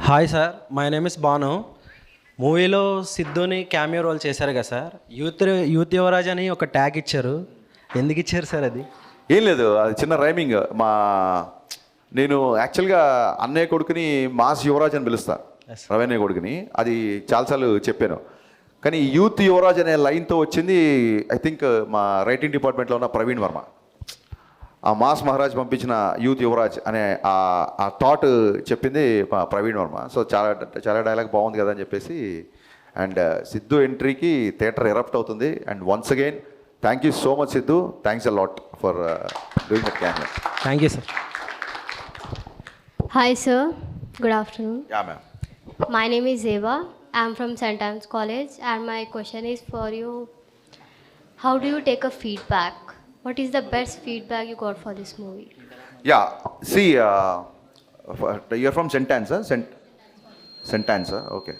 Hi sir my name is Banu మూవీలో సిద్ధుని cameo role చేశారు కదా సార్ యూత్ యూత్ యువరాజ్ అని ఒక ట్యాగ్ ఇచ్చారు. ఎందుకు ఇచ్చారు సార్ అది? ఏం లేదు అది చిన్న రైమింగ్ మా నేను యాక్చువల్గా అన్నయ్య కొడుకుని మాస్ యువరాజ్ అని పిలుస్తా. రవీణయ్య కొడుకుని. అది చాలాసార్లు చెప్పాను. కానీ యూత్ యువరాజ్ అనే లైన్తో వచ్చింది ఐ థింక్ మా రైటింగ్ డిపార్ట్మెంట్లో ఉన్న ప్రవీణ్ వర్మ. ఆ మాస్ మహారాజ్ పంపించిన యూత్ యువరాజ్ అనే ఆ ఆ థాట్ చెప్పింది మా ప్రవీణ్ వర్మ సో చాలా చాలా డైలాగ్ బాగుంది కదా అని చెప్పేసి అండ్ సిద్ధు ఎంట్రీకి థియేటర్ ఎరప్ట్ అవుతుంది and once again thank you so much Siddhu thanks a lot for doing that can thank you sir Hi, sir. Good afternoon. Yeah ma'am My name is Eva. I'm from St. Anne's College, and my question is for you How do you take a feedback? What is the best feedback you got for this movie? Yeah see you are from saint Ann's saint saint huh? Okay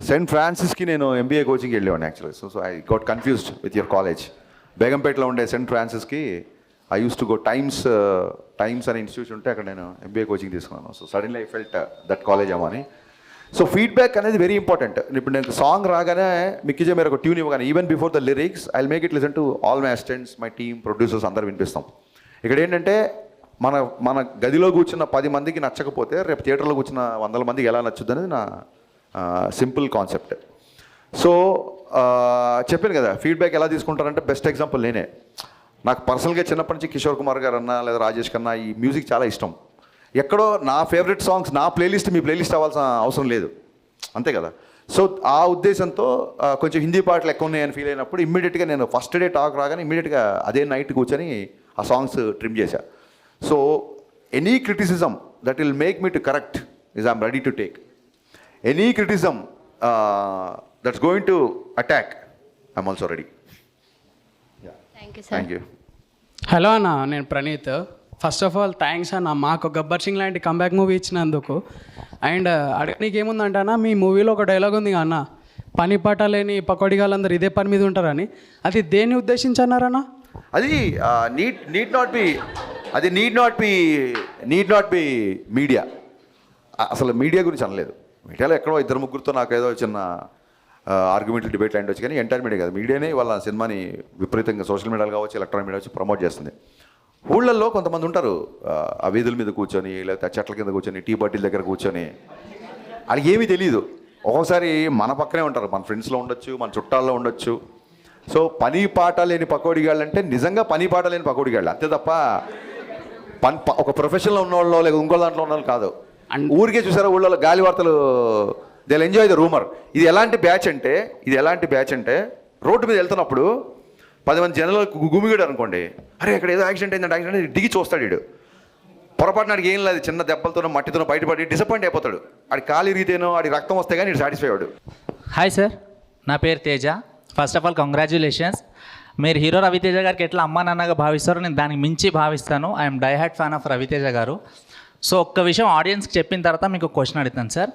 saint ఫ్రాన్సిస్కి నేను MBA కోచింగ్కి వెళ్ళేవాడిని actually so so I got confused with your college బేగంపేటలో ఉండే saint ఫ్రాన్సిస్కి I use to go Times Times అనే institution ఉంటే అక్కడ నేను MBA coaching తీసుకున్నాను. So suddenly I felt that college అమ్మని సో ఫీడ్బ్యాక్ అనేది వెరీ ఇంపార్టెంట్ ఇప్పుడు నేను సాంగ్ రాగానే మిక్కిజే మీరు ఒక ట్యూన్ ఇవ్వగానే even before the lyrics I make it listen to all my assistants my team producers అందరు వినిపిస్తాం. ఇక్కడ ఏంటంటే మన మన గదిలో కూర్చున్న పది మందికి నచ్చకపోతే రేపు థియేటర్లో కూర్చున్న వందల మందికి ఎలా నచ్చుద్ది అనేది నా సింపుల్ కాన్సెప్ట్ సో చెప్పాను కదా ఫీడ్బ్యాక్ ఎలా తీసుకుంటారంటే బెస్ట్ ఎగ్జాంపుల్ నేనే. నాకు పర్సనల్గా చిన్నప్పటి నుంచి కిషోర్ కుమార్ గారు అన్న లేదా రాజేష్ కన్నా ఈ మ్యూజిక్ చాలా ఇష్టం. ఎక్కడో నా ఫేవరెట్ సాంగ్స్ నా ప్లేలిస్ట్ మీ ప్లేలిస్ట్ అవ్వాల్సిన అవసరం లేదు. అంతే కదా? సో ఆ ఉద్దేశంతో కొంచెం హిందీ పాటలు ఎక్కువ ఉన్నాయని ఫీల్ అయినప్పుడు ఇమ్మీడియట్గా నేను ఫస్ట్ డే టాక్ రాగానే ఇమ్మీడియట్గా అదే నైట్ కూర్చొని ఆ సాంగ్స్ ట్రిమ్ చేశా. So any criticism that will make me to correct is I'm ready to take any criticism that's going to attack I'm also ready. Thank you hello అన్న నేను Praneeth. First of all thanks అన్న. మాకు గబ్బర్ సింగ్ లాంటి comeback movie ఇచ్చినందుకు. And uh, అడగనీకి నీకేముందంటే అన్న మీ మూవీలో ఒక డైలాగ్ ఉంది అన్న. పని పాట లేని పకోడిగాలందరూ ఇదే పని మీద ఉంటారని. అది దేన్ని ఉద్దేశించి అన్నారన్న అది నీట్ నీడ్ నాట్ బి అది need not be need not be media అసలు మీడియా గురించి అనలేదు. మీడియాలో ఎక్కడో ఇద్దరు ముగ్గురితో నాకు ఏదో చిన్న ఆర్గ్యుమెంట్లు డిబేట్ లాంటి వచ్చి కానీ ఎంటైర్ మీడియా కాదు. మీడియానే వాళ్ళ సినిమాని విపరీతంగా సోషల్ మీడియాలో కావచ్చు ఎలక్ట్రానిక్ మీడియా వచ్చి ప్రమోట్ చేస్తుంది. ఊళ్ళల్లో కొంతమంది ఉంటారు ఆ, వీధుల మీద కూర్చొని లేకపోతే ఆ చెట్ల కింద కూర్చొని టీ బాటిల్ దగ్గర కూర్చొని. వాళ్ళకి ఏమీ తెలియదు ఒక్కోసారి మన పక్కనే ఉంటారు మన ఫ్రెండ్స్లో ఉండొచ్చు మన చుట్టాల్లో ఉండొచ్చు. సో పని పాట లేని పకోడిగాళ్ళు అంటే నిజంగా పని పాట లేని పకోడిగాళ్ళు అంతే తప్ప పని ఒక ప్రొఫెషన్లో ఉన్న వాళ్ళు లేదా ఇంకో దాంట్లో ఉన్న వాళ్ళు కాదు ఊరికే చూసారా ఊళ్ళో గాలి వార్తలు దే ఎంజాయ్ ద రూమర్ ఇది ఎలాంటి బ్యాచ్ అంటే ఇది ఎలాంటి బ్యాచ్ అంటే రోడ్డు మీద వెళ్తున్నప్పుడు పది మంది జనాలు గుమిగాడు అనుకోండి. అరే అక్కడ ఏదో యాక్సిడెంట్ అయిందంటే యాక్సిడెంట్ అయింది, దిగి చూస్తాడు వీడు. పొరపాటున ఆడికి ఏం లేదు చిన్న దెబ్బలతోనో మట్టితోనో బయటపడి డిసప్పాయింట్ అయిపోతాడు. ఆడి కాలు ఇరిగితేనో ఆడి రక్తం వస్తే కానీ సాటిస్ఫై అవ్వడు. హాయ్ సార్ నా పేరు Teja. First of all congratulations మీరు హీరో రవితేజ గారికి ఎట్లా అమ్మా నాన్నగా భావిస్తారో నేను దానికి మించి భావిస్తాను. I'm die fan of Ravi Teja గారు. సో ఒక్క విషయం ఆడియన్స్కి చెప్పిన తర్వాత మీకు క్వశ్చన్ అడుగుతాను సార్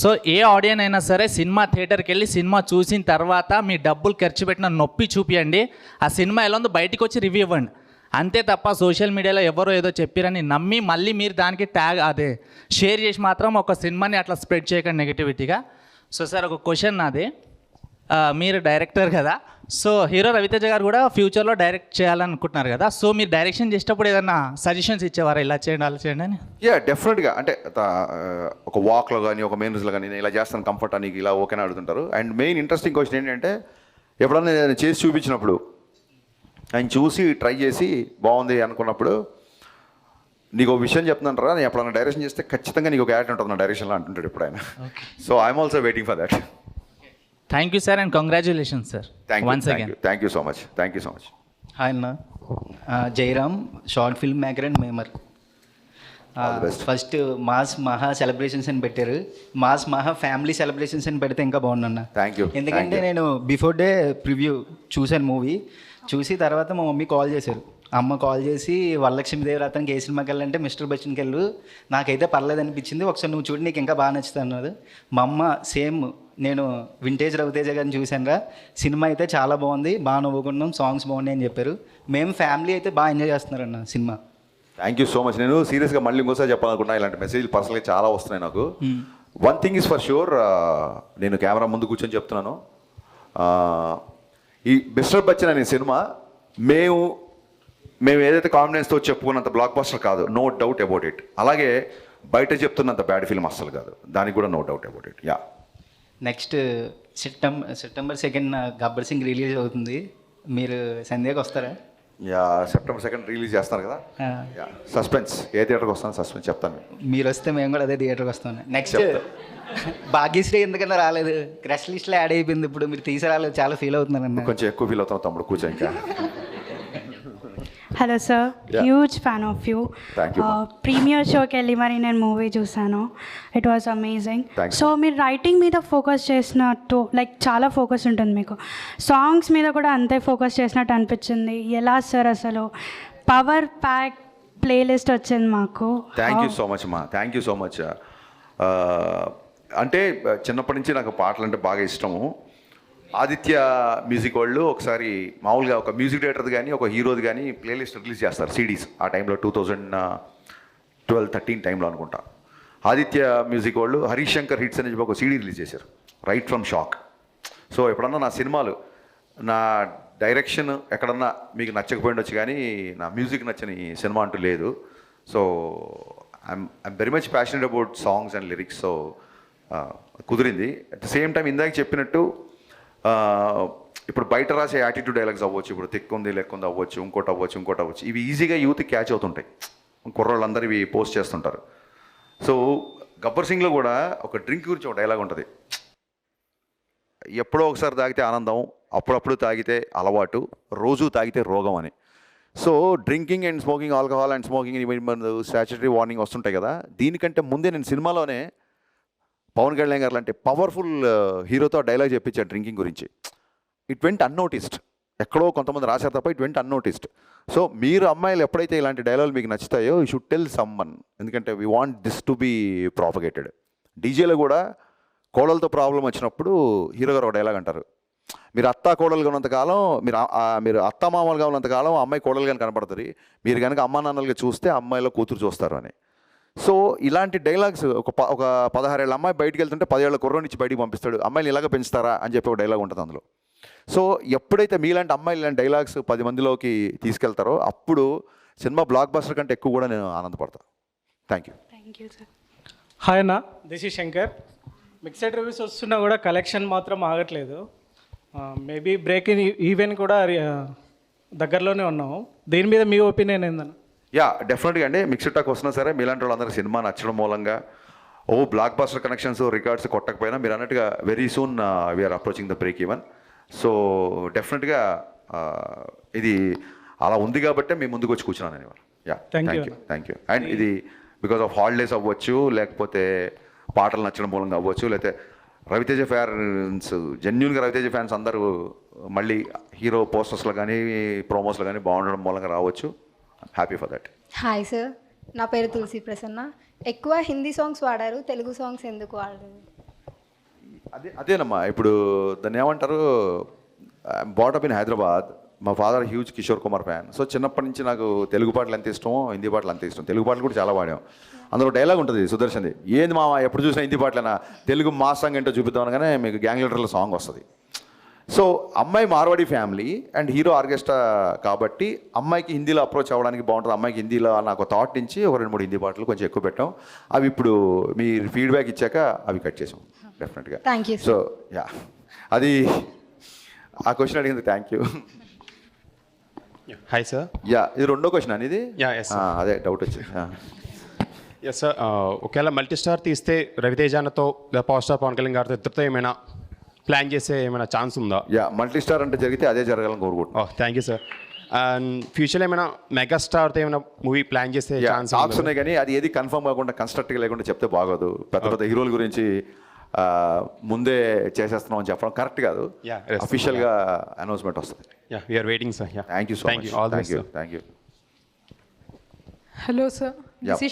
సో ఏ ఆడియన్ అయినా సరే సినిమా థియేటర్కి వెళ్ళి సినిమా చూసిన తర్వాత మీ డబ్బులు ఖర్చు పెట్టిన నొప్పి చూపియండి. ఆ సినిమా ఎలా ఉందో బయటికి వచ్చి రివ్యూ ఇవ్వండి. అంతే తప్ప సోషల్ మీడియాలో ఎవరో ఏదో చెప్పారని నమ్మి మళ్ళీ మీరు దానికి ట్యాగ్ అదే షేర్ చేసి మాత్రం ఒక సినిమాని అట్లా స్ప్రెడ్ చేయకండి నెగిటివిటీగా సో సార్ ఒక క్వశ్చన్ నాది. మీరు డైరెక్టర్ కదా. సో హీరో రవితేజ గారు కూడా ఫ్యూచర్లో డైరెక్ట్ చేయాలనుకుంటున్నారు కదా. సో మీరు డైరెక్షన్ చేసేటప్పుడు ఏదన్నా సజెషన్స్ ఇచ్చేవారా? ఇలా చేయండి అలా చేయండి అని? యా డెఫినెట్గా. అంటే ఒక వాక్లో కానీ ఒక మెయిన్ కానీ నేను ఇలా చేస్తాను కంఫర్ట్ అని ఇలా ఓకేనా అడుగుతుంటారు. అండ్ మెయిన్ ఇంట్రెస్టింగ్ క్వశ్చన్ ఏంటంటే ఎప్పుడన్నా నేను చేసి చూపించినప్పుడు ఆయన చూసి ట్రై చేసి బాగుంది అనుకున్నప్పుడు నీకు ఒక విషయం చెప్తున్నాను రా నేను ఎప్పుడన్నా డైరెక్షన్ చేస్తే ఖచ్చితంగా నీకు ఒక యాడ్ ఉంటుంది నా డైరెక్షన్లో అంటుంటాడు ఇప్పుడు ఆయన so I'm also waiting for that. Thank you sir and congratulations sir thank you once thank again you thank you so much thank you so much hi అన్న ఆ, Jairam short film maker and memer. First mass మహా celebrations అని పెట్టారు. Mass మహా family celebrations అని పెడితే ఇంకా బాగుందన్న Thank you. ఎందుకంటే. నేను బిఫోర్ డే ప్రివ్యూ చూశాను మూవీ చూసి తర్వాత మా మమ్మీ కాల్ చేశారు. అమ్మ కాల్ చేసి వరలక్ష్మి దేవి రతన్కి ఏ సినిమాకి వెళ్ళాలంటే మిస్టర్ బచ్చన్కి వెళ్ళు. నాకైతే పర్లేదు అనిపించింది ఒకసారి నువ్వు చూడు నీకు ఇంకా బాగా నచ్చుతుంది అన్నది మా అమ్మ సేమ్ నేను వింటేజ్ రవితేజ గారిని చూశాను రా సినిమా అయితే చాలా బాగుంది. బాగా నవ్వుకున్నాం సాంగ్స్ బాగున్నాయి అని చెప్పారు. మేము ఫ్యామిలీ అయితే బాగా ఎంజాయ్ చేస్తున్నారన్న సినిమా. థ్యాంక్ యూ సో మచ్ నేను సీరియస్గా మళ్ళీ ఇంకోసారి చెప్పాలనుకున్నా ఇలాంటి మెసేజ్లు పర్సనల్గా చాలా వస్తున్నాయి నాకు. One thing is for sure నేను కెమెరా ముందు కూర్చొని చెప్తున్నాను. Uh, ఈ మిస్టర్ బచ్చన్ అనే సినిమా మేము మేము ఏదైతే కాన్ఫిడెన్స్తో చెప్పుకున్నంత బ్లాక్ బస్టర్ కాదు. నో డౌట్ అబౌట్ ఇట్ అలాగే బయట చెప్తున్నంత బ్యాడ్ ఫిల్మ్ అస్సలు కాదు. దానికి కూడా no doubt about it yeah next September September second Gabbar Singh release అవుతుంది. మీరు సంధ్యాకి వస్తారా? యా సెప్టెంబర్ సెకండ్ రిలీజ్ చేస్తున్నారు కదా. Yeah suspense. ఏ థియేటర్కి వస్తాను సస్పెన్స్ చెప్తాను మీరు వస్తే మేము కూడా అదే థియేటర్కి వస్తాం. నెక్స్ట్ భాగ్యశ్రీ ఎందుకన్నా రాలేదు? క్రష్ లిస్ట్లో యాడ్ అయిపోయింది ఇప్పుడు. మీరు తీసుకురాలేదు చాలా ఫీల్ అవుతున్నాను కొంచెం ఎక్కువ ఫీల్ అవుతాం తమ్ముడు కూర్చో ఇంకా. Hello sir. Huge fan of you. Premiere షోకి వెళ్ళి మరి నేను మూవీ చూసాను. ఇట్ వాస్ అమేజింగ్ సో మీరు రైటింగ్ మీద ఫోకస్ చేసినట్టు లైక్ చాలా ఫోకస్ ఉంటుంది మీకు. సాంగ్స్ మీద కూడా అంతే ఫోకస్ చేసినట్టు అనిపించింది. ఎలా సార్ అసలు? పవర్ ప్యాక్ ప్లేలిస్ట్ వచ్చింది మాకు. థ్యాంక్ యూ సో మచ్ మా థ్యాంక్ యూ సో మచ్ అంటే చిన్నప్పటి నుంచి నాకు పాటలు అంటే బాగా ఇష్టము. ఆదిత్య మ్యూజిక్ వాళ్ళు ఒకసారి మామూలుగా ఒక మ్యూజిక్ డైరెక్టర్ది కానీ ఒక హీరోది కానీ ప్లేలిస్ట్ రిలీజ్ చేస్తారు సిడీస్. ఆ టైంలో టూ థౌజండ్ ట్వెల్వ్ థర్టీన్ టైంలో అనుకుంటా. ఆదిత్య మ్యూజిక్ వాళ్ళు హరీష్ శంకర్ హిట్స్ అని చెప్పి ఒక సీడీ రిలీజ్ చేశారు రైట్ ఫ్రమ్ షాక్. సో ఎప్పుడన్నా నా సినిమాలు నా డైరెక్షన్ ఎక్కడన్నా మీకు నచ్చకపోయిండొచ్చు కానీ నా మ్యూజిక్ నచ్చని సినిమా అంటూ లేదు. So I'm I'm very much passionate about songs and lyrics so కుదిరింది. అట్ ద సేమ్ టైం ఇందాక చెప్పినట్టు ఇప్పుడు బయట రాసే యాటిట్యూడ్ డైలాగ్స్ అవ్వచ్చు ఇప్పుడు తిక్కుంది లెక్కుంది అవ్వచ్చు ఇంకోటి అవ్వచ్చు ఇంకోటి అవ్వచ్చు. ఇవి ఈజీగా యూత్ క్యాచ్ అవుతుంటాయి. కుర్రోళ్ళందరూ ఇవి పోస్ట్ చేస్తుంటారు. సో గబ్బర్ సింగ్లో కూడా ఒక డ్రింక్ గురించి ఒక డైలాగ్ ఉంటుంది. ఎప్పుడో ఒకసారి తాగితే ఆనందం అప్పుడప్పుడు తాగితే అలవాటు రోజు తాగితే రోగం అని. So drinking and smoking alcohol and smoking statutory warning వస్తుంటాయి కదా. దీనికంటే ముందే నేను సినిమాలోనే పవన్ కళ్యాణ్ గారు లాంటి పవర్ఫుల్ హీరోతో డైలాగ్ చెప్పించాడు డ్రింకింగ్ గురించి. ఇట్ వెంట్ అన్నోటిస్డ్ ఎక్కడో కొంతమంది రాశారు తప్ప ఇట్ వెంట్ అన్నోటిస్డ్ సో మీరు అమ్మాయిలు ఎప్పుడైతే ఇలాంటి డైలాగులు మీకు నచ్చుతాయో యూ షుడ్ టెల్ సమ్మన్ ఎందుకంటే we want this to be propagated డీజేలో కూడా కోడలతో ప్రాబ్లం వచ్చినప్పుడు హీరో గారు ఒక డైలాగ్ అంటారు. మీరు అత్త కోడలుగా ఉన్నంతకాలం మీరు మీరు అత్త మామలుగా ఉన్నంతకాలం అమ్మాయి కోడలుగానే కనపడుతుంది. మీరు కనుక అమ్మా నాన్నలుగా చూస్తే అమ్మాయిలో కూతురు చూస్తారు అని. సో ఇలాంటి డైలాగ్స్ ఒక ప- ఒక పదహారేళ్ళ అమ్మాయి బయటికి వెళ్తుంటే పదేళ్ళ కుర్ర నుంచి బయటికి పంపిస్తాడు అమ్మాయిని ఇలాగ పెంచుతారా? అని చెప్పి ఒక డైలాగ్ ఉంటుంది అందులో. సో ఎప్పుడైతే మీలాంటి అమ్మాయిలు ఇలాంటి డైలాగ్స్ పది మందిలోకి తీసుకెళ్తారో అప్పుడు సినిమా బ్లాక్ బస్టర్ కంటే ఎక్కువ కూడా నేను ఆనందపడతాను thank you thank you sir hi అన్న. This is Shankar. Mixed reviews వస్తున్నా కూడా కలెక్షన్ మాత్రం ఆగట్లేదు. మేబీ బ్రేక్ ఇన్ ఈవెన్ కూడా దగ్గరలోనే ఉన్నాము. దీని మీద మీ ఒపీనియన్ ఏందన్న? యా డెఫినెట్గా అండి. మిక్స్డ్ టాక్ వస్తున్నా సరే మీలాంటి వాళ్ళందరూ సినిమా నచ్చడం మూలంగా. ఓ బ్లాక్ బాస్టర్ కనెక్షన్స్ రికార్డ్స్ కొట్టకపోయినా మీరు అన్నట్టుగా very soon we are approaching the break even so డెఫినెట్గా ఇది అలా ఉంది కాబట్టే మేము ముందుకు వచ్చి కూర్చున్నాను నేను ఇవాళ. Yeah. Thank you thank you and ఇది బికాస్ ఆఫ్ హాలిడేస్ అవ్వచ్చు లేకపోతే పాటలు నచ్చడం మూలంగా అవ్వచ్చు లేకపోతే రవితేజ ఫ్యాన్స్ జెన్యున్గా రవితేజ ఫ్యాన్స్ అందరూ మళ్ళీ హీరో పోస్టర్స్లో కానీ ప్రోమోస్లో కానీ బాగుండడం మూలంగా రావచ్చు. Happy for that hi sir నా పేరు తులసి ప్రసన్న. ఎక్కువ హిందీ సాంగ్స్ వాడారు తెలుగు సాంగ్స్ ఎందుకు వాడలేదు? అదే అదేనమ్మా ఇప్పుడు దాన్ని ఏమంటారు బాటప్ ఇన్ హైదరాబాద్ మా father huge Kishore Kumar fan so చిన్నప్పటి నుంచి నాకు తెలుగు పాటలు ఎంత ఇష్టమో హిందీ పాటలు అంత ఇష్టం. తెలుగు పాటలు కూడా చాలా వాడాం. అందులో డైలాగ్ ఉంటుంది సుదర్శన్ది. ఏంది మా ఎప్పుడు చూసినా హిందీ పాటలేనా? తెలుగు మా సాంగ్ ఏంటో చూపిద్దాం అనగానే మీకు గ్యాంగ్ లీడర్ల సాంగ్ వస్తుంది. సో అమ్మాయి Marwari family and hero orchestra కాబట్టి అమ్మాయికి హిందీలో అప్రోచ్ అవ్వడానికి బాగుంటుంది. అమ్మాయికి హిందీలో నాకు థాట్ నుంచి ఒక రెండు మూడు హిందీ పాటలు కొంచెం ఎక్కువ పెట్టాం. అవి ఇప్పుడు మీరు ఫీడ్బ్యాక్ ఇచ్చాక అవి కట్ చేసాం డెఫినెట్గా you, sir. సో యా అది ఆ క్వశ్చన్ అడిగింది thank you hi sir yeah ఇది రెండో క్వశ్చన్ అనేది Yeah, yes, sir. అదే డౌట్ వచ్చింది. ఎస్ సార్ ఒకవేళ మల్టీ స్టార్ తీస్తే రవితేజానతో లేదా పవర్ స్టార్ పవన్ కళ్యాణ్ గారితో ఇద్దరితో ఏమైనా ప్లాన్ చేసే ఏమైనా ఛాన్స్ ఉందా? యా మల్టీ స్టార్ అంటే జరిగితే అదే జరగాలని కోరుకుంటున్నాను ఓ థ్యాంక్ యూ సార్ అండ్ ఫ్యూచర్లో ఏమైనా మెగా స్టార్తో ఏమైనా మూవీ ప్లాన్ చేసే ఛాన్స్ టాక్స్ ఉన్నాయి కానీ అది ఏది కన్ఫర్మ్ కాకుండా కన్స్ట్రక్ట్గా లేకుండా చెప్తే బాగోదు. పెద్ద పెద్ద హీరోల గురించి ఆ, ముందే చేసేస్తున్నాం అని చెప్పడం కరెక్ట్ కాదు. అఫీషియల్గా అనౌన్స్మెంట్ వస్తుంది. Yeah we are waiting sir yeah thank you so thank much you all the thank you best thank you hello sir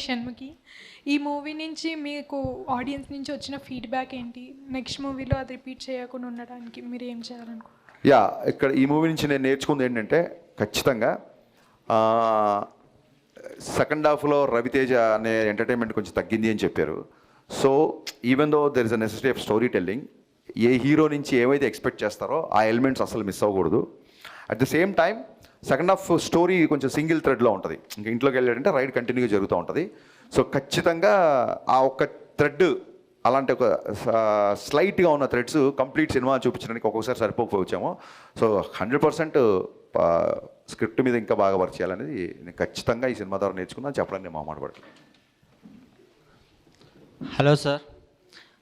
Shanmukhi ఈ మూవీ నుంచి మీకు ఆడియన్స్ నుంచి వచ్చిన ఫీడ్బ్యాక్ ఏంటి? నెక్స్ట్ మూవీలో అది రిపీట్ చేయకుండా ఉండడానికి మీరు ఏం చేయాలనుకుంటున్నారు? యా ఇక్కడ ఈ మూవీ నుంచి నేను నేర్చుకుంది ఏంటంటే ఖచ్చితంగా సెకండ్ హాఫ్లో రవితేజ అనే ఎంటర్టైన్మెంట్ కొంచెం తగ్గింది అని చెప్పారు. So even though there is a necessity of story telling A hero నుంచి ఏవైతే ఎక్స్పెక్ట్ చేస్తారో ఆ ఎలిమెంట్స్ అసలు మిస్ అవ్వకూడదు. At the same time second half story కొంచెం సింగిల్ థ్రెడ్లో ఉంటుంది. ఇంకా ఇంట్లోకి వెళ్ళాడంటే రైడ్ కంటిన్యూగా జరుగుతూ ఉంటుంది. సో ఖచ్చితంగా ఆ ఒక్క థ్రెడ్ అలాంటి ఒక స్లైట్గా ఉన్న థ్రెడ్స్ కంప్లీట్ సినిమా చూపించడానికి ఒక్కొక్కసారి సరిపోకపోవచ్చాము సో హండ్రెడ్ పర్సెంట్ స్క్రిప్ట్ మీద ఇంకా బాగా వర్క్ చేయాలనేది నేను ఖచ్చితంగా ఈ సినిమా ద్వారా నేర్చుకున్నాను చెప్పడానికి మా మాట హలో సార్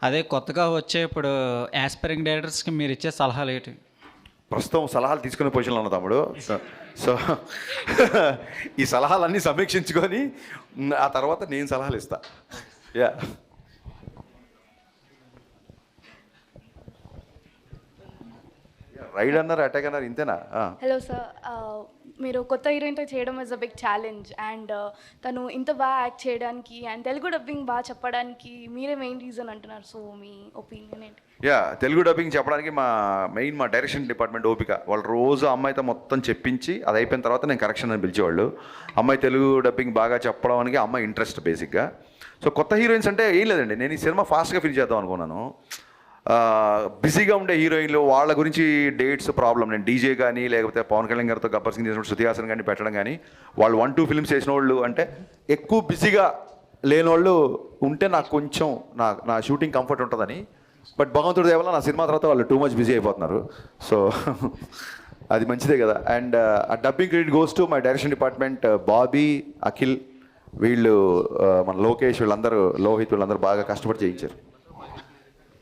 అదే కొత్తగా వచ్చే ఇప్పుడు యాస్పైరింగ్ డైరెక్టర్స్కి మీరు ఇచ్చే సలహాలు ఏంటి? ప్రస్తుతం సలహాలు తీసుకునే పొజిషన్లో ఉన్న తమ్ముడు. సో సో ఈ సలహాలన్నీ సమీక్షించుకొని ఆ తర్వాత నేను సలహాలు ఇస్తా. యా. రైడ్ అన్నారు అటాక్ అన్నారు ఇంతేనా. హలో సార్ మీరు కొత్త హీరోయిన్తో చేయడం is a big challenge and తను ఇంత బాగా యాక్ట్ చేయడానికి అండ్ తెలుగు డబ్బింగ్ బాగా చెప్పడానికి మీరే మెయిన్ రీజన్ అంటున్నారు. సో మీ ఒపీనియన్ ఏంటి? యా తెలుగు డబ్బింగ్ చెప్పడానికి మా మెయిన్ మా డైరెక్షన్ డిపార్ట్మెంట్ ఓపిక. వాళ్ళు రోజు అమ్మాయితో మొత్తం చెప్పించి అది అయిపోయిన తర్వాత నేను కరెక్షన్ అని పిలిచేవాళ్ళు. అమ్మాయి తెలుగు డబ్బింగ్ బాగా చెప్పడానికి అమ్మాయి ఇంట్రెస్ట్ బేసిక్గా సో కొత్త హీరోయిన్స్ అంటే ఏం లేదండి. నేను ఈ సినిమా ఫాస్ట్గా ఫిల్ చేద్దాం అనుకున్నాను. బిజీగా ఉండే హీరోయిన్లు వాళ్ళ గురించి డేట్స్ ప్రాబ్లం. నేను డీజే కానీ లేకపోతే పవన్ కళ్యాణ్ గారితో గబ్బర్ సింగ్ చేసిన శృతి హాసన్ కానీ పెట్టడం కానీ వాళ్ళు వన్ టూ ఫిల్మ్స్ చేసిన వాళ్ళు అంటే ఎక్కువ బిజీగా లేని వాళ్ళు ఉంటే నాకు కొంచెం నా నా షూటింగ్ కంఫర్ట్ ఉంటుందని. బట్ భగవంతుడి దేవల్ల నా సినిమా తర్వాత వాళ్ళు టూ మచ్ బిజీ అయిపోతున్నారు. సో అది మంచిదే కదా. అండ్ uh, ఆ dubbing credit goes to my direction department Bobby Akhil వీళ్ళు uh, మన లోకేష్ వీళ్ళందరూ లోహిత్ వీళ్ళందరూ బాగా కష్టపడి చేయించారు.